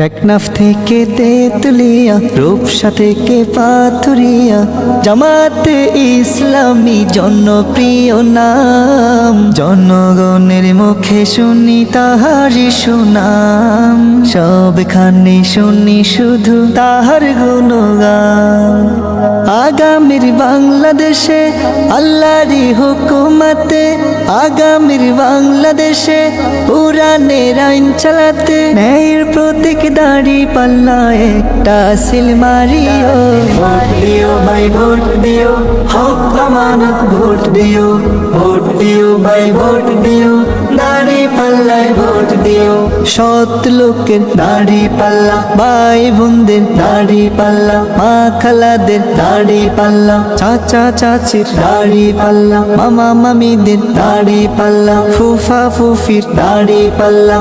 টেকনাফ থেকে তেতুলিয়া রূপসা থেকে পাথুরিয়া। জামাতে ইসলামী জনপ্রিয় নাম। জনগণের মুখে শুনি তাহারি সুনাম। সবখানে শুনি শুধু তাহার গুণগান। বাংলাদেশে আল্লাহরি হুকুমাতে, আগামীর বাংলাদেশে পুরানের আইন চালাতে, ন্যায়ের প্রতীক দাড়ি পাল্লা একটা সিল মারিও। ভোট দিও ভাই, ভোট দিও, হক ভোট দিও ভোট দিও ভাই, ভোট দিও। দিও সৎ লোকের দাড়ি পাল্লা, ভাই বোনদের দাড়ি পাল্লা, মা খালাদের দাড়ি পাল্লা, চাচা চাচির দাড়ি পাল্লা, মামা মামিদের দাড়ি পাল্লা, ফুফা ফুফির দাড়ি পাল্লা।